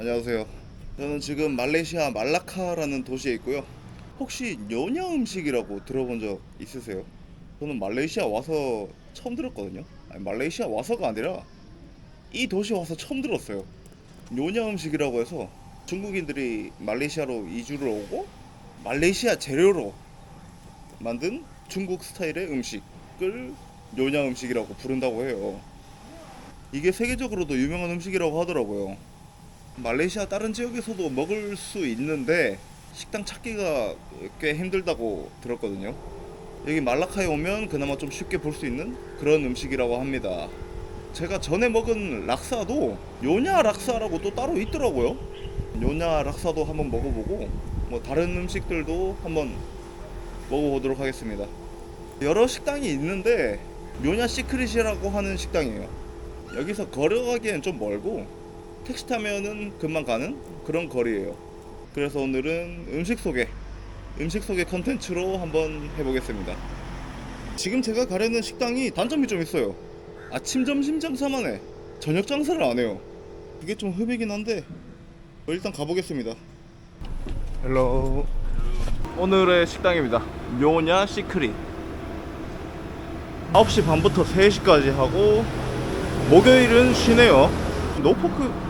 안녕하세요. 저는 지금 말레이시아 말라카라는 도시에 있고요. 혹시 요냐 음식이라고 들어본 적 있으세요? 저는 말레이시아 와서 처음 들었거든요. 아니, 말레이시아 와서가 아니라 이 도시 와서 처음 들었어요. 요냐 음식이라고 해서 중국인들이 말레이시아로 이주를 오고 말레이시아 재료로 만든 중국 스타일의 음식을 요냐 음식이라고 부른다고 해요. 이게 세계적으로도 유명한 음식이라고 하더라고요. 말레이시아 다른 지역에서도 먹을 수 있는데 식당 찾기가 꽤 힘들다고 들었거든요. 여기 말라카에 오면 그나마 좀 쉽게 볼 수 있는 그런 음식이라고 합니다. 제가 전에 먹은 락사도 요냐 락사라고 또 따로 있더라고요. 요냐 락사도 한번 먹어보고 뭐 다른 음식들도 한번 먹어보도록 하겠습니다. 여러 식당이 있는데 요냐 시크릿이라고 하는 식당이에요. 여기서 걸어가기엔 좀 멀고 택시 타면은 금방 가는 그런 거리예요. 그래서 오늘은 음식 소개, 음식 소개 컨텐츠로 한번 해보겠습니다. 지금 제가 가려는 식당이 단점이 좀 있어요. 아침, 점심 장사만 해. 저녁 장사를 안 해요. 그게 좀 흠이긴 한데 뭐 일단 가보겠습니다. 헬로. 오늘의 식당입니다. 묘냐 시크릿. 9시 반부터 3시까지 하고 목요일은 쉬네요. 노포크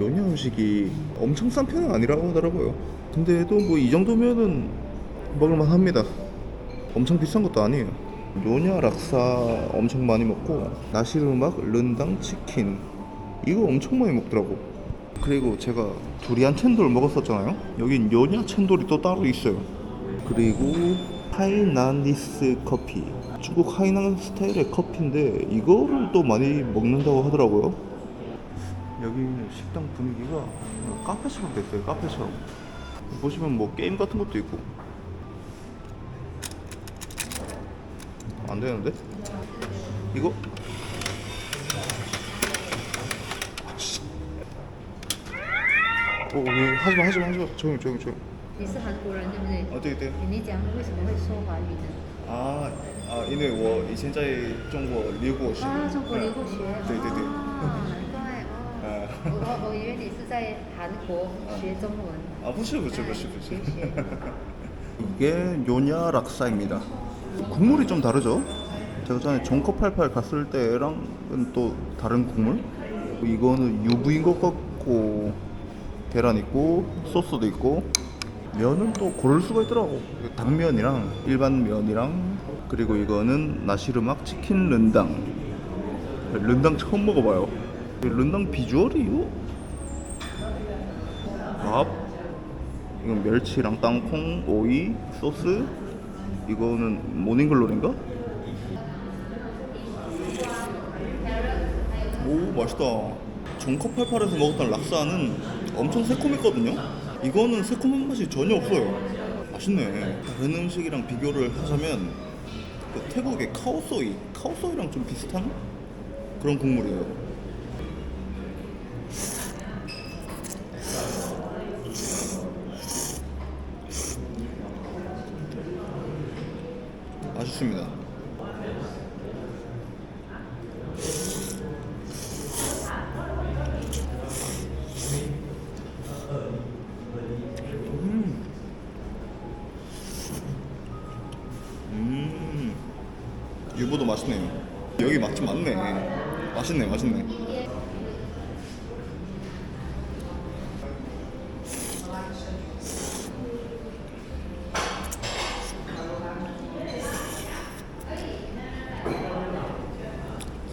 요냐 음식이 엄청 싼 편은 아니라고 하더라고요. 근데도 뭐 이 정도면은 먹을만 합니다. 엄청 비싼 것도 아니에요. 요냐 락사 엄청 많이 먹고 나시르막 른당 치킨 이거 엄청 많이 먹더라고. 그리고 제가 두리안 챈돌 먹었었잖아요. 여긴 요냐 챈돌이 또 따로 있어요. 그리고 하이난리스 커피. 중국 하이난 스타일의 커피인데 이거를 또 많이 먹는다고 하더라고요. 여기 식당 분위기가 카페처럼 됐어요. 카페처럼. 보시면 뭐 게임 같은 것도 있고. 안 되는데? 이거? 오, 왜 하지마 하지마 하지마 조용 조용 조용 你是韩国人对不对？ 아, 对对你讲为什么会说华语呢？啊啊，因为我以前在中国留过学。啊，中国留过学。对对对。哦，难怪哦。呃 我我我以为你是在韩国学中文。 아, 不是不是不是不是。学学。 이게 요냐 락사입니다. 국물이 좀 다르죠? 제가 전에 종커88 갔을 때랑은 또 다른 국물? 이거는 유부인 것 같고 계란 있고 소스도 있고 면은 또 고를 수가 있더라고 당면이랑 일반 면이랑 그리고 이거는 나시르막 치킨 른당 른당 처음 먹어봐요 른당 비주얼이 요 밥 이건 멸치랑 땅콩, 오이, 소스. 이거는 모닝글로리인가? 오 맛있다. 종컵88에서 먹었던 락사는 엄청 새콤했거든요. 이거는 새콤한 맛이 전혀 없어요. 맛있네. 다른 음식이랑 비교를 하자면 그 태국의 카오소이, 카오소이랑 좀 비슷한 그런 국물이에요. 맛있습니다. 음, 유부도 맛있네요. 여기 맛집 많네. 맛있네, 맛있네.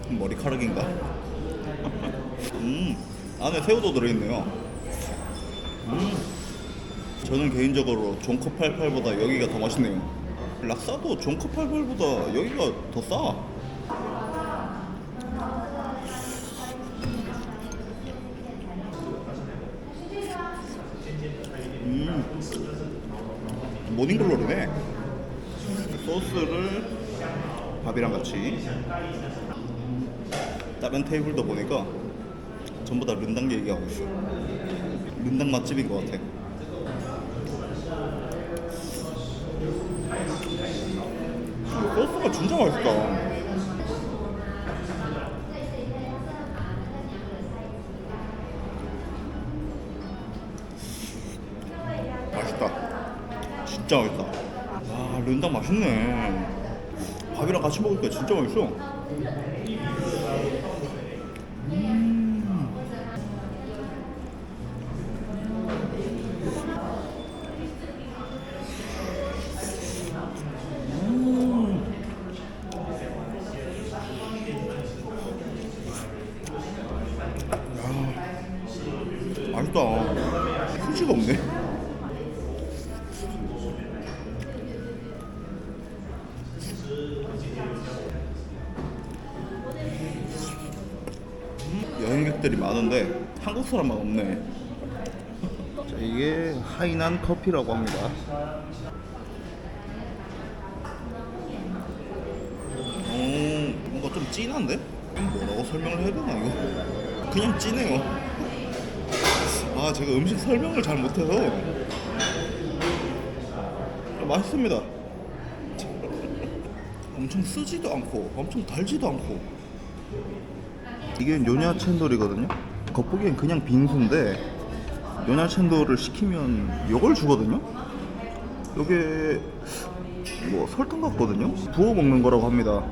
머리카락인가? 음, 안에 새우도 들어있네요. 음, 저는 개인적으로 종커88보다 여기가 더 맛있네요. 락사도 종커88보다 여기가 더 싸. 모닝글로리네. 소스를 밥이랑 같이. 다른 테이블도 보니까 전부 다 른당 얘기하고 있어. 른당 맛집인 것 같아. 소스가 진짜 맛있다. 맛있다. 진짜 맛있다. 아, 른당 맛있네. 밥이랑 같이 먹으니까 진짜 맛있어. 맛있다. 휴지가 없네. 여행객들이 많은데 한국 사람만 없네. 자, 이게 하이난 커피라고 합니다. 어, 뭔가 좀 진한데? 뭐라고 설명을 해야 되나 이거? 그냥 진해요. 아 제가 음식 설명을 잘 못해서 맛있습니다. 엄청 쓰지도 않고 엄청 달지도 않고 이게 요냐 챈돌이거든요. 겉보기엔 그냥 빙수인데 요냐 챈돌을 시키면 이걸 주거든요. 이게 뭐 설탕 같거든요. 부어 먹는 거라고 합니다.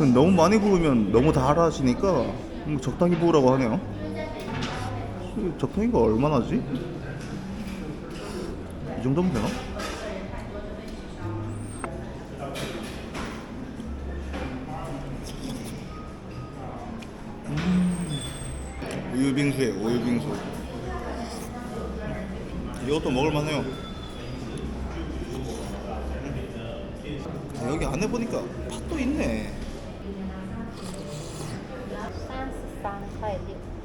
너무 많이 부으면 너무 달아지니까 뭐 적당히 부으라고 하네요. 이 적당히가 얼마나지? 이 정도면 되나? 우유빙수에 우유빙수. 이것도 먹을만해요. 아, 여기 안에 보니까 팥도 있네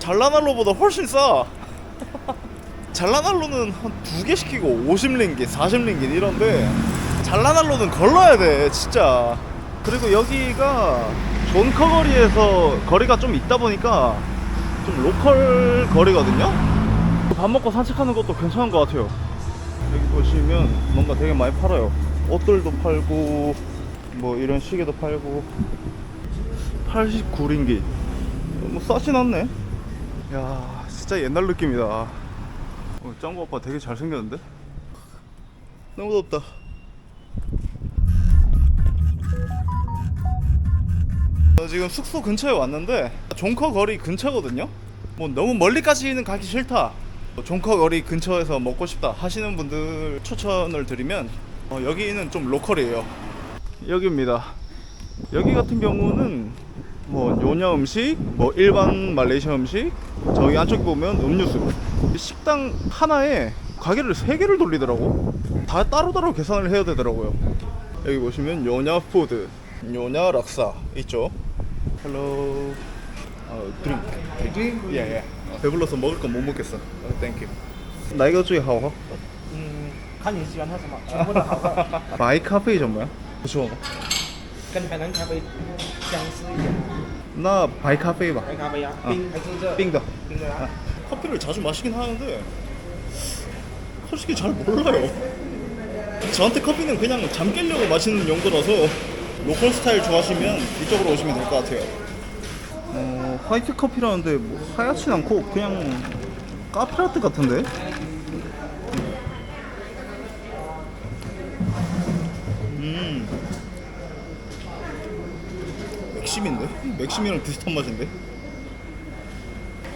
잘라날로보다 훨씬 싸. 잘라날로는 한 두 개 시키고 50링기 40링기 이런데 잘라날로는 걸러야 돼 진짜. 그리고 여기가 존커 거리에서 거리가 좀 있다 보니까 좀 로컬 거리거든요? 밥 먹고 산책하는 것도 괜찮은 것 같아요. 여기 보시면 뭔가 되게 많이 팔아요. 옷들도 팔고 뭐 이런 시계도 팔고. 89링기 뭐 싸진 않네. 야 진짜 옛날 느낌이다. 어, 짱구 아빠 되게 잘생겼는데? 너무 덥다. 저 지금 숙소 근처에 왔는데 종커 거리 근처거든요. 뭐 너무 멀리까지는 가기 싫다. 종커 거리 근처에서 먹고 싶다 하시는 분들 추천을 드리면 어, 여기는 좀 로컬이에요. 여기입니다. 여기 같은 경우는 뭐 요냐 음식, 뭐 일반 말레이시아 음식, 저기 안쪽에 보면 음료수. 식당 하나에 가게를 세 개를 돌리더라고. 다 따로따로 계산을 해야 되더라고요. 여기 보시면 요냐 푸드, 요냐 락사 있죠. 헬로. 어, 드링크. 드링크? 예, 예. 배불러서 먹을 건 못 먹겠어. 어, 땡큐. 나이가最好喝嗯，看你喜欢喝什么，全部都好喝， 바이 카페이 전뭐야? 그쵸. 跟海南咖啡相似一点。 나 바이 카페이 봐. 白咖啡啊，啊冰还是热？ 빙더. 冰的啊。 커피를 자주 마시긴 하는데 솔직히 잘 몰라요. 저한테 커피는 그냥 잠 깨려고 마시는 용도라서 로컬 스타일 좋아하시면 이쪽으로 오시면 될 것 같아요. 어, 화이트 커피라는데 뭐 하얗진 않고 그냥 카페라떼 같은데? 맥심인데? 맥심이랑 비슷한 맛인데?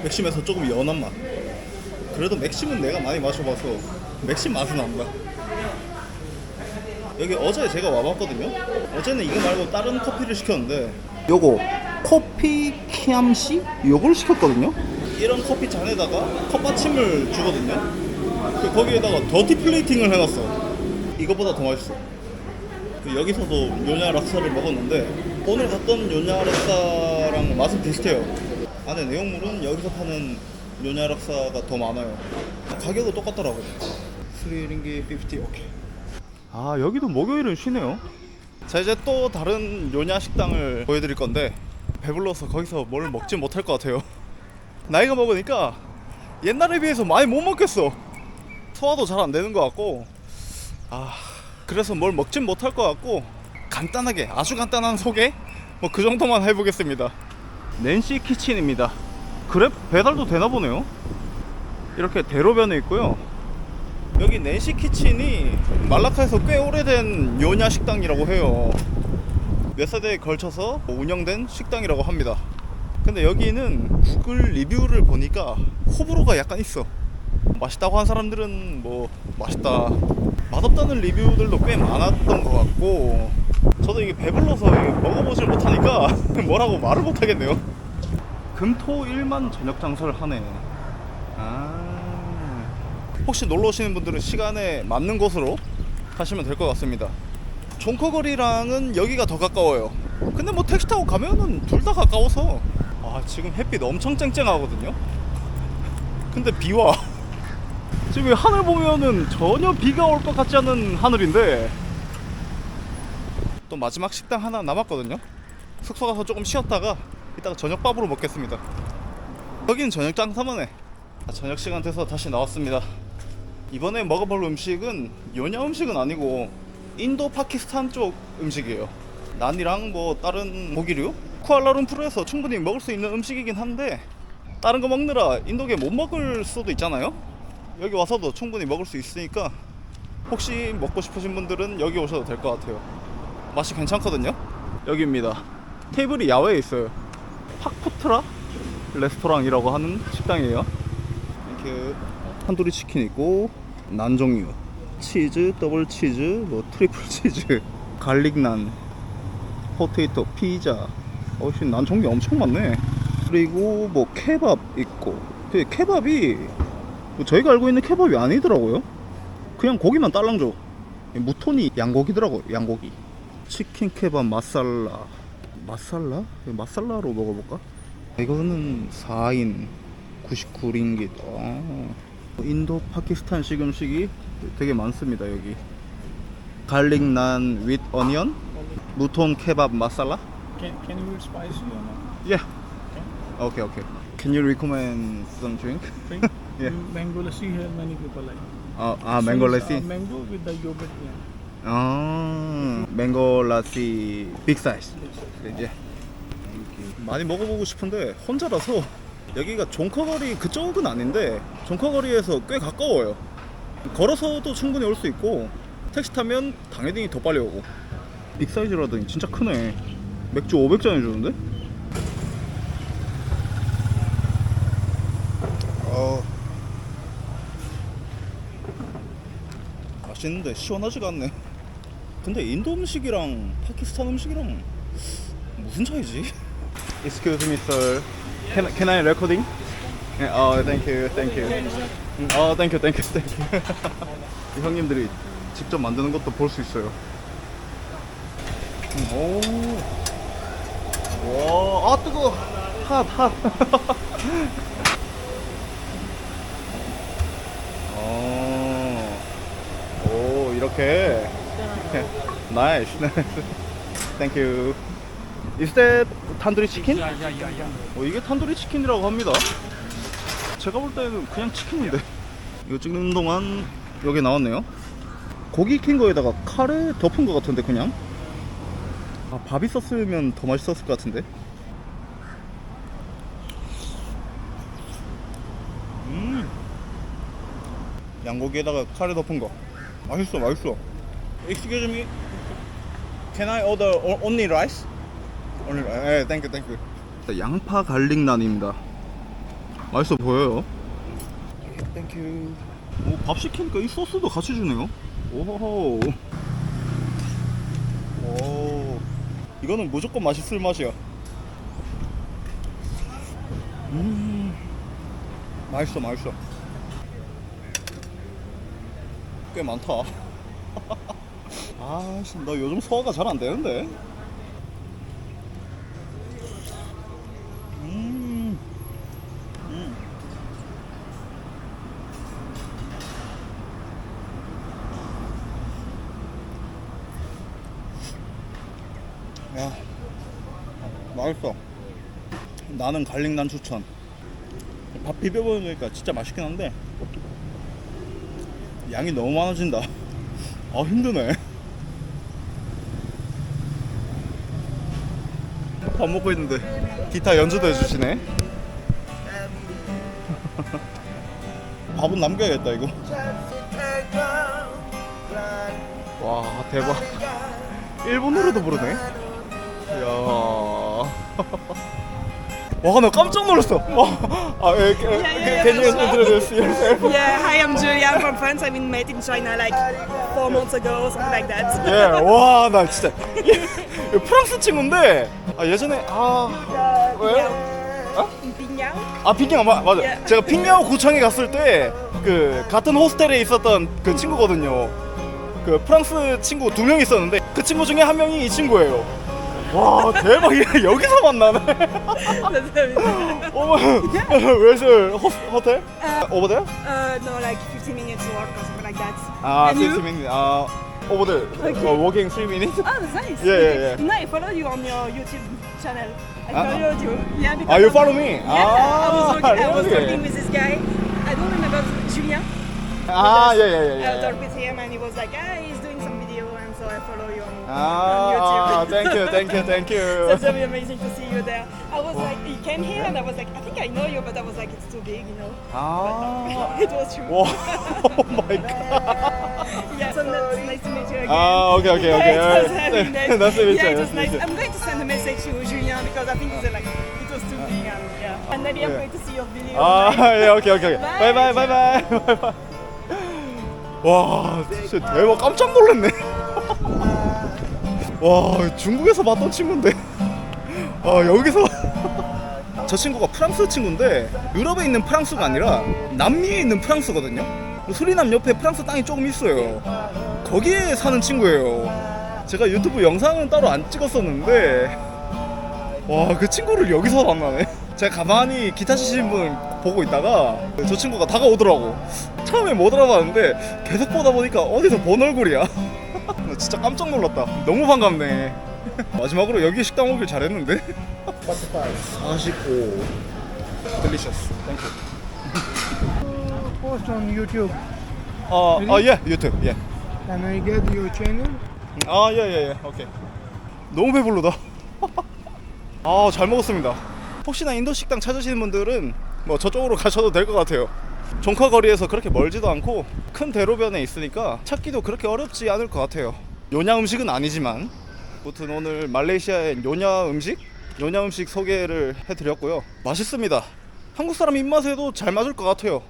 맥심에서 조금 연한 맛. 그래도 맥심은 내가 많이 마셔봐서 맥심 맛은 난다. 여기 어제 제가 와봤거든요. 어제는 이거 말고 다른 커피를 시켰는데 요거 커피 키암시 요걸 시켰거든요. 이런 커피 잔에다가 컵받침을 주거든요. 그 거기에다가 더티 플레이팅을 해놨어. 이거보다 더 맛있어. 그 여기서도 요냐 락사를 먹었는데 오늘 갔던 요냐 락사랑 맛은 비슷해요. 안에 내용물은 여기서 파는 요냐 락사가 더 많아요. 가격은 똑같더라고요. 3링기 50 오케이. 아 여기도 목요일은 쉬네요. 자 이제 또 다른 요냐 식당을 보여드릴 건데 배불러서 거기서 뭘 먹지 못할 것 같아요. 나이가 먹으니까 옛날에 비해서 많이 못 먹겠어. 소화도 잘 안 되는 것 같고 아 그래서 뭘 먹진 못할 것 같고 간단하게 아주 간단한 소개 뭐 그 정도만 해보겠습니다. 낸시 키친입니다. 그랩 배달도 되나 보네요. 이렇게 대로변에 있고요. 여기 낸시 키친이 말라카에서 꽤 오래된 요냐 식당이라고 해요. 몇 세대에 걸쳐서 운영된 식당이라고 합니다. 근데 여기는 구글 리뷰를 보니까 호불호가 약간 있어. 맛있다고 한 사람들은 뭐 맛있다. 맛없다는 리뷰들도 꽤 많았던 것 같고 저도 이게 배불러서 먹어보질 못하니까 뭐라고 말을 못하겠네요. 금토일만 저녁 장사를 하네. 아. 혹시 놀러 오시는 분들은 시간에 맞는 곳으로 가시면 될 것 같습니다. 종커거리랑은 여기가 더 가까워요. 근데 뭐 택시 타고 가면은 둘 다 가까워서 아 지금 햇빛 엄청 쨍쨍하거든요. 근데 비와. 지금 이 하늘 보면은 전혀 비가 올 것 같지 않은 하늘인데 또 마지막 식당 하나 남았거든요. 숙소 가서 조금 쉬었다가 이따가 저녁밥으로 먹겠습니다. 여기는 저녁 장사만 해. 아, 저녁 시간 돼서 다시 나왔습니다. 이번에 먹어볼 음식은 요냐 음식은 아니고 인도 파키스탄 쪽 음식이에요. 난이랑 뭐 다른 고기류 쿠알라룸푸르에서 충분히 먹을 수 있는 음식이긴 한데 다른 거 먹느라 인도계 못 먹을 수도 있잖아요. 여기 와서도 충분히 먹을 수 있으니까 혹시 먹고 싶으신 분들은 여기 오셔도 될 것 같아요. 맛이 괜찮거든요. 여기입니다. 테이블이 야외에 있어요. 팍푸트라 레스토랑이라고 하는 식당이에요. 이렇게 탄두리 치킨 있고 난 종류, 치즈, 더블 치즈, 뭐 트리플 치즈, 갈릭 난, 포테이토, 피자. 어씨 난 종류 엄청 많네. 그리고 뭐 케밥 있고. 그 케밥이 뭐 저희가 알고 있는 케밥이 아니더라고요. 그냥 고기만 딸랑 줘. 무톤이 양고기더라고요. 양고기. 치킨 케밥 마살라. 마살라? 마살라로 먹어볼까? 이거는 4인 99링깃. 아. 인도 파키스탄식 음식이 되게 많습니다 여기. 갈릭 난 with 어니언, 무톤 케밥 마살라. Can, can you spicy or not? Yeah. Okay, okay. Can you recommend some drink? Drink? Yeah. Mango lassi here, many people like. 아, 아 So 맹고 it's, uh, 라시. mango with the yogurt. Yeah. 아, 맹고 라시 빅 사이즈. Yes. 이제 많이 먹어보고 싶은데 혼자라서 여기가 종커거리 그쪽은 아닌데 종커거리에서 꽤 가까워요. 걸어서도 충분히 올 수 있고 택시 타면 당연히 더 빨리 오고. 빅 사이즈라더니 진짜 크네. 맥주 500잔 해주는데? 어. 맛있는데 시원하지가 않네. 근데 인도 음식이랑 파키스탄 음식이랑 무슨 차이지? Excuse me, sir. Can can I recording? 네, 어, thank you, thank you. 음, 어, thank you, thank you, thank you. 이 형님들이 직접 만드는 것도 볼 수 있어요. 음, 오. 와, 아 뜨거. 핫, 핫. 어. 오, 이렇게. 나이스, 나이스. Thank you. Is that 탄두리 치킨? Yeah, yeah, yeah, yeah. 어, 이게 탄두리 치킨이라고 합니다. 제가 볼 때는 그냥 치킨인데. 이거 찍는 동안 여기 나왔네요. 고기 익힌 거에다가 카레 덮은 거 같은데 그냥. 아, 밥 있었으면 더 맛있었을 것 같은데. 음. 양고기에다가 카레 덮은 거. 맛있어, 맛있어. Excuse me. Can I order only rice? 오늘 예, 땡큐 땡큐. 양파 갈릭 난입니다. 맛있어 보여요. 땡큐. 오, 밥 시키니까 이 소스도 같이 주네요. 오호호. 오. 이거는 무조건 맛있을 맛이야. 음. 맛있어, 맛있어. 꽤 많다. 아, 씨, 나 요즘 소화가 잘 안 되는데. 음. 음. 야, 맛있어. 나는 갈릭난 추천. 밥 비벼 먹으니까 진짜 맛있긴 한데 양이 너무 많아진다. 아 힘드네. 밥 먹고 있는데 기타 연주도 해주시네. 밥은 남겨야겠다 이거. 와 대박. 일본어로도 부르네. 이야. 와, 나 깜짝 놀랐어. 와, 아, 예, can, yeah, can you yeah. introduce yourself? Yeah, hi, I'm Julia. I'm from France. I've been met in China like four months ago, something like that. 예, 와, 나 진짜 이 프랑스 친구인데 아, 예전에 아, Uh, 왜요? 어? Pingyang. 아 마, 맞아. 예. 제가 핑양 구청에 갔을 때 그 같은 호스텔에 있었던 그 친구거든요. 그 프랑스 친구 두 명 있었는데 그 친구 중에 한 명이 이 친구예요. 와 대박이야 여기서 만나네. Nice. 어머, where's your hos- hotel? Over there? uh, no, like 15 minutes walk or something like that. 아, And you? 50 minutes. 아, over there. Okay. Uh, walking 3 minutes. Oh, that's nice. Yeah, yeah, yeah. No, I follow you on your YouTube channel. I Ah. followed you. Yeah, because Ah, you of- follow me? Yeah, I was, Ah, talking, I was really? talking with this guy. I don't remember Julien. 아, yeah, yeah, yeah, I yeah. talked with him and he was like, ah, Ah, YouTube. thank you, thank you, thank you. That's very amazing to see you there. I was like, he came here and I was like, I think I know you, but I was like, it's too big, you know. 아, it was true. 와, oh my god. Yeah, so that's nice to meet you again. Ah, okay, okay, okay. Yeah, it was alright. very nice. Nice to meet yeah, you, it nice was to meet nice. you. I'm going to send a message to Julien because I think it's uh, like it was too big and yeah. And maybe I'm Yeah. going to see your video. 아, 예, 오케이, 오케이, 오케이. Bye. 바이바이, 바이바이, 바이바이. 와, 진짜 대박, 깜짝 놀랐네. 와, 중국에서 봤던 친구인데. 아, 여기서. 저 친구가 프랑스 친구인데, 유럽에 있는 프랑스가 아니라 남미에 있는 프랑스거든요. 수리남 옆에 프랑스 땅이 조금 있어요. 거기에 사는 친구예요. 제가 유튜브 영상은 따로 안 찍었었는데, 와 그 친구를 여기서 만나네 제가 가만히 기타 치시는 분 보고 있다가 저 친구가 다가오더라고 처음에 못 알아봤는데 계속 보다 보니까 어디서 본 얼굴이야 나 진짜 깜짝 놀랐다 너무 반갑네 마지막으로 여기 식당 오길 잘했는데 45 delicious thank you post on YouTube. 아, 아, 예, 유튜브, 예. Can I get your channel? 아, 예, 예, 예, 오케이. 너무 배부르다. 아, 잘 먹었습니다. 혹시나 인도 식당 찾으시는 분들은 뭐 저쪽으로 가셔도 될 것 같아요. 종카 거리에서 그렇게 멀지도 않고 큰 대로변에 있으니까 찾기도 그렇게 어렵지 않을 것 같아요. 요냐 음식은 아니지만 아무튼 오늘 말레이시아의 요냐 음식, 요냐 음식 소개를 해드렸고요. 맛있습니다. 한국 사람 입맛에도 잘 맞을 것 같아요.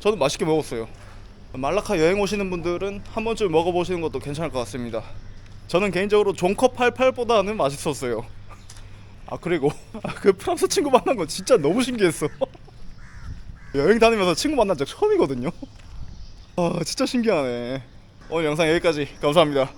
저는 맛있게 먹었어요. 말라카 여행 오시는 분들은 한 번쯤 먹어보시는 것도 괜찮을 것 같습니다. 저는 개인적으로 종컵 88보다는 맛있었어요. 아 그리고 아, 그 프랑스 친구 만난 건 진짜 너무 신기했어. 여행 다니면서 친구 만난 적 처음이거든요. 아 진짜 신기하네. 오늘 영상 여기까지 감사합니다.